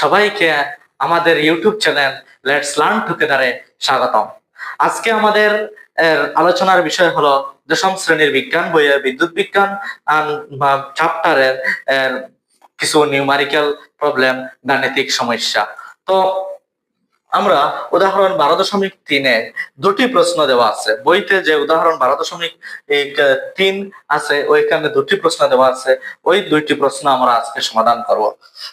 সবাইকে আমাদের YouTube channel let's learn টুগেদারে স্বাগতম। আজকে আমাদের আলোচনার বিষয় হলো দশম শ্রেণির বিজ্ঞান, বইয়ের বিদ্যুৎ বিজ্ঞান চ্যাপ্টারের কিছু নিউমারিক্যাল প্রবলেম গাণিতিক সমস্যা। তো আমরা উদাহরণ বারো দশমিক তিনে দুটি প্রশ্ন দেওয়া আছে। বইতে যে উদাহরণ বারো দশমিক তিন আছে, ওইখানে দুটি প্রশ্ন দেওয়া আছে। ওই দুইটি প্রশ্ন আমরা আজকে সমাধান করব।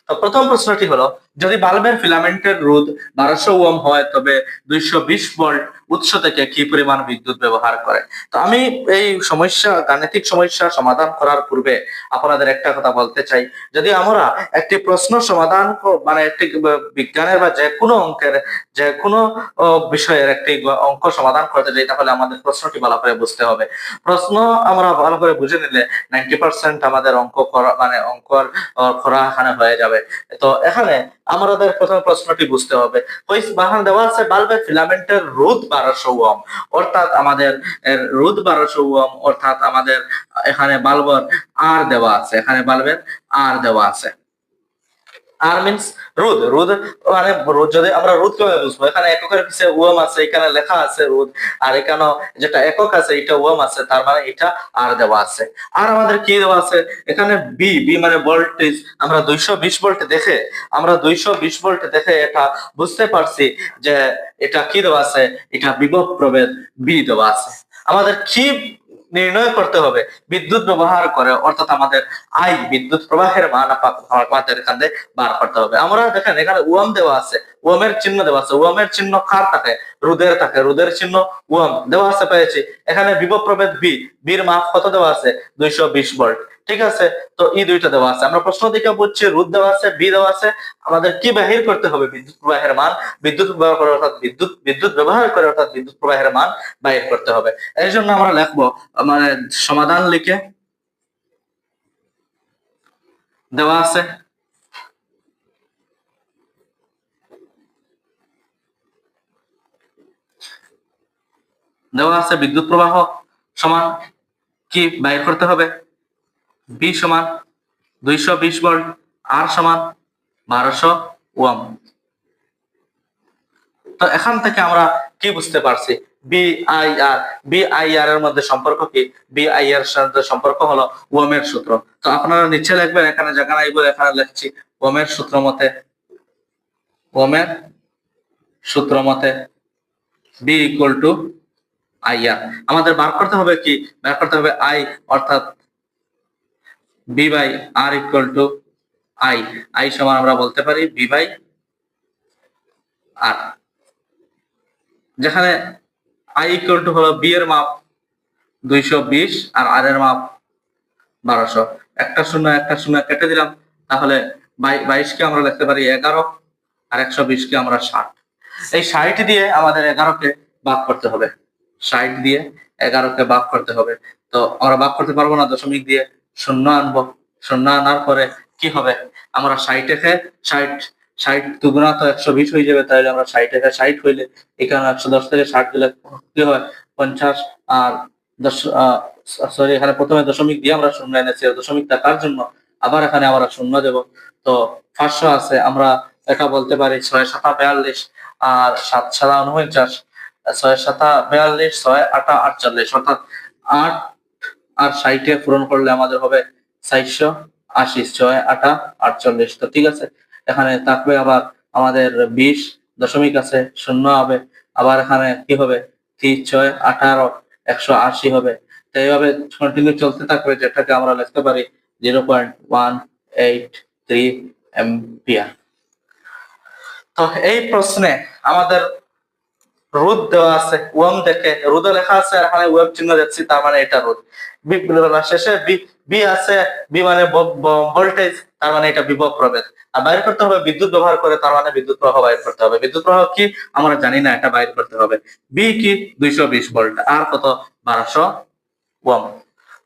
তো প্রথম প্রশ্নটি হলো, যদি বাল্বের ফিলামেন্টের রোধ বারোশো ওম হয়, তবে দুইশো বিশ ভোল্ট উৎস থেকে কি পরিমাণ বিদ্যুৎ ব্যবহার করে। তো আমি এই সমস্যা, গাণিতিক সমস্যা সমাধান করার পূর্বে আপনাদের একটা কথা বলতে চাই। যদি আমরা একটি প্রশ্ন সমাধান মানে একটি বিজ্ঞানের বা যে কোনো অঙ্কের যে কোনো বিষয়ের একটি অঙ্ক সমাধান করতে যাই, তাহলে আমাদের প্রশ্নটি ভালো করে বুঝতে হবে। প্রশ্ন আমরা ভালো করে বুঝে নিলে নাইনটি পার্সেন্ট আমাদের অঙ্ক করা মানে অঙ্কর করা এখানে হয়ে যাবে। তো এখানে আমাদের প্রথম প্রশ্নটি বুঝতে হবে। দেওয়া আছে বাল্বের ফিলামেন্টের রোদ বারোশো ওম অর্থাৎ আমাদের রোদ বাড়া ওম অর্থাৎ আমাদের এখানে বাল্বর আর দেওয়া আছে, এখানে বাল্বের আর দেওয়া আছে। আর মিন্স মানে যদি আমরা বুঝব? এখানে এককের পিছিয়ে ওম আছে, এখানে লেখা আছে আর এখানে যেটা একক আছে, এটা ওম আছে, তার মানে এটা আর দেওয়া আছে। আর আমাদের কি দেওয়া আছে? এখানে বি বি মানে ভোল্টেজ আমরা দুইশো বিশ ভোল্ট দেখে, আমরা দুইশো বিশ ভোল্ট দেখে এটা বুঝতে পারছি যে এটা কি দেওয়া আছে? এটা বিভব প্রভেদ বি দেওয়া আছে। আমাদের কি নির্ণয় করতে হবে। বিদ্যুৎ ব্যবহার করে, অর্থাৎ আমাদের আই বিদ্যুৎ প্রবাহের মান আমাদের এখান বার করতে হবে। আমরা দেখেন, এখানে ওয়াম দেওয়া আছে। ওয়ামের চিহ্ন দেওয়া আছে। ওয়ামের চিহ্ন কার থাকে? রুদের থাকে। রুদের চিহ্ন ওয়াম দেওয়া আছে, পেয়েছি। এখানে বিভব প্রভেদ বি। বির মাপ কত দেওয়া আছে? দুইশো বিশ ভোল্ট ঠিক আছে? তো এই দুইটা দেওয়া আছে। আমরা প্রশ্ন দিকে বুঝছি রুদ দেওয়া আছে, বি দেওয়া আছে। আমাদের কি বাহির করতে হবে? বিদ্যুৎ প্রবাহের মান। বিদ্যুৎ ব্যবহার করে অর্থাৎ বিদ্যুৎ বিদ্যুৎ ব্যবহার করে অর্থাৎ বিদ্যুৎ প্রবাহের মান বাহির করতে হবে। এই জন্য আমরা লিখব মানে সমাধান লিখে দেওয়া আছে। দেওয়া আছে বিদ্যুৎ প্রবাহ সমান কি বাইর করতে হবে? বি সমান দুইশো বিশ ভোল্ট আর সমান বারোশো ওয়াম। তো এখান থেকে আমরা কি বুঝতে পারছি? V I R V I R এর মধ্যে সম্পর্ক কি? বি আই এর সাথে সম্পর্ক হলো ওমের সূত্র। তো আপনারা নিচে লিখবেন, এখানে জায়গা নাই এখানে লিখছি ওমের সূত্র মতে ওমের সূত্র মতে V equal to I R আমাদের বার করতে হবে কি? বার করতে হবে আই, অর্থাৎ V by R equal to I. I সমান আমরা বলতে পারি বি বাই আর। যেখানে আই ইকুয়াল টু হলো বি এর মাপ দুইশো বিশ আর আর এর মাপ বারোশো। একটা শূন্য একটা শূন্য কেটে দিলাম, তাহলে বাইশকে আমরা লিখতে পারি এগারো আর একশো বিশকে আমরা ষাট। এই ষাট দিয়ে আমাদের এগারোকে ভাগ করতে হবে। ষাট দিয়ে এগারোকে ভাগ করতে হবে। তো আমরা ভাগ করতে পারব না, দশমিক দিয়ে শূন্য আনব। শূন্য আনার পরে কি হবে? আমরা ষাট একে ষাট ষাট দুগুণা তো একশো বিশ হয়ে যাবে, তাহলে আমরা ষাট একে ষাট হইলে এখানে একশো দশ থেকে ষাট দিলে কি হয়? পঞ্চাশ আর দশ সরি, এখানে প্রথমে দশমিক দিয়ে আমরা শূন্য এনেছি দশমিক থাকার জন্য আবার এখানে আমরা শূন্য দেব। তো পাঁচশো আছে, আমরা এটা বলতে পারি ছয় সাতা বিয়াল্লিশ আর সাত সাতা উনপঞ্চাশ। ছয় সাতা বেয়াল্লিশ, ছয় আটা আটচল্লিশ। অর্থাৎ আট আর ষাটে পূরণ করলে আমাদের হবে চারশো আশি, ছয় আটা আটচল্লিশ। তো ঠিক আছে, এখানে থাকবে আবার আমাদের বিশ দশমিক আছে, শূন্য হবে। আবার এখানে কি হবে? তিন, ছয়, আঠারো, একশো আশি হবে। তো এইভাবে কন্টিনিউ চলতে থাকবে, যেটাকে আমরা লিখতে পারি zero point one eight three ampere তো এই প্রশ্নে আমাদের রোদ দেওয়া আছে, ওয়াম দেখে, রোদে লেখা আছে, আর এখানে ওয়েব চিহ্ন দেখছি, তার মানে এটা রোদ। শেষে বি আছে, বি মানে ভোল্টেজ তার মানে এটা বিভব প্রভেদ। আর বাইর করতে হবে বিদ্যুৎ ব্যবহার করে, তার মানে বিদ্যুৎ প্রবাহ বাইর করতে হবে। বিদ্যুৎ প্রবাহ কি? আমরা জানি না, এটা বাইর করতে হবে। বি কি? দুইশো বিশ ভোল্ট আর কত? বারোশো ওয়াম।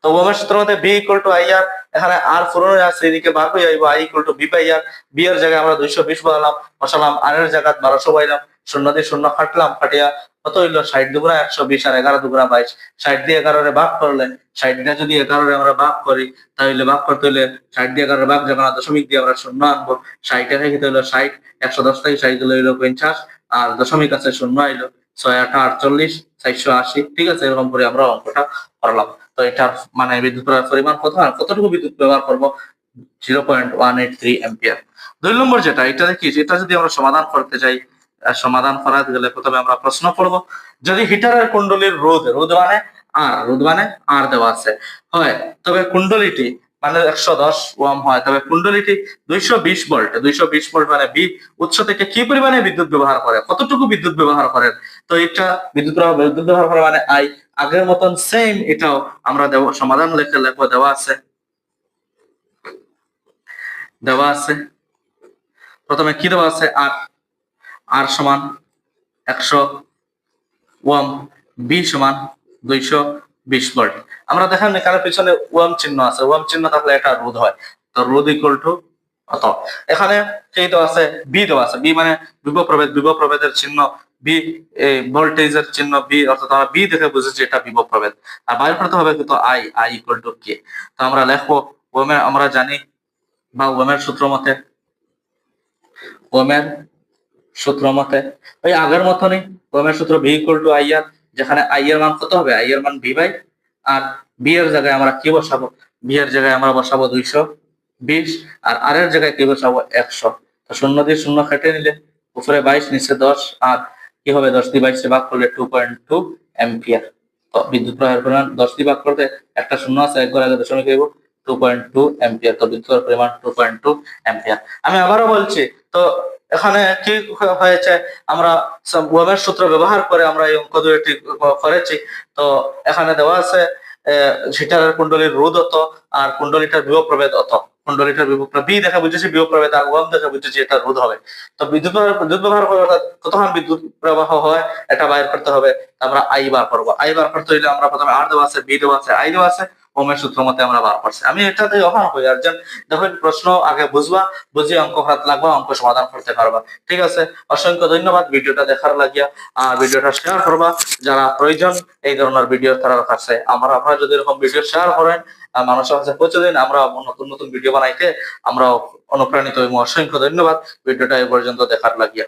তো ওয়ামের সূত্র মধ্যে V equal to I R এখানে আর আছে, এদিকে বার হয়ে যাইব I equal to V by R V এর জায়গায় আমরা দুইশো বিশ বসালাম বসালাম আর এর জায়গায় বারোশো বাইলাম শূন্য দিয়ে শূন্য কাটলাম, কাটিয়া কত হইল? ষাট দুগুণা একশো বিশ আর এগারো দুগুণা বাইশ। ষাট দিয়ে এগারোরে ভাগ করলে, ষাট দিয়ে যদি এগারোরে আমরা ভাগ করি, তাহলে ভাগ করতে হলে ষাট দিয়ে এগারো ভাগ যখন দশমিক দিয়ে আমরা শূন্য আনব। ষাটে থেকে হইল ষাট, একশো দশ থেকে ষাট দিলে হইল পঞ্চাশ, আর দশমিক আছে শূন্য আইলো ছয় আট আটচল্লিশ, চারশো আশি। ঠিক আছে, এরকম করে আমরা অঙ্কটা করলাম। তো এটার মানে বিদ্যুৎ প্রবাহের পরিমাণ কত আর কতটুকু বিদ্যুৎ ব্যবহার করব? Zero point one eight three ampere দুই নম্বর যেটা, এটা দেখি, এটা যদি আমরা সমাধান করতে চাই সমাধান করাতে গেলে প্রথমে আমরা প্রশ্ন করব, যদি হিটারের কুণ্ডলীর রোধ রোধ মানে আর রোধ মানে আর দেওয়া আছে, হয়, তবে কুণ্ডলীটি মানে একশো দশ ওয়াম হয়, তবে কুণ্ডলীটি দুইশো বিশ ভোল্ট দুইশো বিশ ভোল্ট মানে বি উৎস থেকে কি পরিমাণে বিদ্যুৎ ব্যবহার করে, কতটুকু বিদ্যুৎ ব্যবহার করেন? তো এটা বিদ্যুৎ বিদ্যুৎ ব্যবহার করে মানে আই আগের মতন সেম এটাও আমরা সমাধান লেখে লেখো, দেওয়া আছে। দেওয়া আছে। প্রথমে কি দেওয়া আছে? আর আর সমান একশো ওয়াম, বি সমান দুইশো বিশ ভোল্ট আমরা দেখেন এখানে পিছনে ওয়াম চিহ্ন আছে। ওয়াম চিহ্ন থাকলে এটা রোধ হয়। তো রোধ ইকুয়াল টু অত এখানে কি দেওয়া আছে? বি দেওয়া আছে। বি মানে বিভব প্রভেদ, বিভব প্রভেদের চিহ্ন বি ভোল্টেজের চিহ্ন বি অর্থাৎ আমরা বি দেখে বুঝেছি এটা বিভব প্রভেদ আর বাইর করতে হবে কিন্তু আই আই ইকুয়াল টু কে তো আমরা লেখবো, ওমের, আমরা জানি বা ওমের সূত্র মতে, ওমের সূত্র মতে, ওই আগের মতনই ওমের সূত্র V equal to I R যেখানে আই এর মান কত হবে? আই এর মান ভি বাই, আর বি এর জায়গায় আমরা কি বসাবো? বি এর জায়গায় আমরা বসাবো দুইশো বিশ, আর আর এর জায়গায় কি বসাবো? একশো। শূন্য দিয়ে শূন্য কেটে নিলে, উপরে বাইশ, নিচে দশ, আর কি হবে? দশ দিয়ে বাইশে ভাগ করলে টু পয়েন্ট টু এম্পিয়ার তো বিদ্যুৎ প্রবাহের পরিমাণ দশ দিয়ে ভাগ করতে একটা শূন্য আছে, একবার আগে দশমিক দেবো টু পয়েন্ট টু এম্পিয়ার তো প্রবাহের পরিমাণ টু পয়েন্ট টু এম্পিয়ার আমি আবারও বলছি, তো এখানে কি হয়েছে? আমরা ওয়েবের সূত্র ব্যবহার করে আমরা এই অঙ্ক দুইটি করেছি। তো এখানে দেওয়া আছে হিটারের কুণ্ডলীর রোধ অত, আর কুণ্ডলীটার বিভব প্রভেদ অত। কুণ্ডলীটার বিভব প্রভেদ বি দেখা বুঝেছি বিভব প্রবাহ তার ওয়াম দেখা বুঝেছি এটা রোধ হবে। তো বিদ্যুৎ বিদ্যুৎ ব্যবহার করে অর্থাৎ কতক্ষণ বিদ্যুৎ প্রবাহ হয়, এটা বাইর করতে হবে। আমরা আই বার করব। আই বার করতে হইলে আমরা প্রথমে আর দেওয়া আছে বি দেওয়া আছে আই দেওয়া আছে। ওমের সূত্র মতে আমরা বার করছি। আমি এটাতে অবাক হই যেন দেখুন, প্রশ্ন আগে বুঝবা, বুঝি অঙ্ক হাত লাগবা, অঙ্ক সমাধান করতে পারবা। ঠিক আছে? অসংখ্য ধন্যবাদ ভিডিওটা দেখার লাগিয়া। আর ভিডিওটা শেয়ার করবা, যারা প্রয়োজন এই ধরনের ভিডিও তার কাছে আমরা, আপনারা যদি এরকম ভিডিও শেয়ার করেন মানুষের কাছে পৌঁছে দিন, আমরা নতুন নতুন ভিডিও বানাইতে আমরা অনুপ্রাণিত হইব অসংখ্য ধন্যবাদ। ভিডিওটা এই পর্যন্ত দেখার লাগিয়া।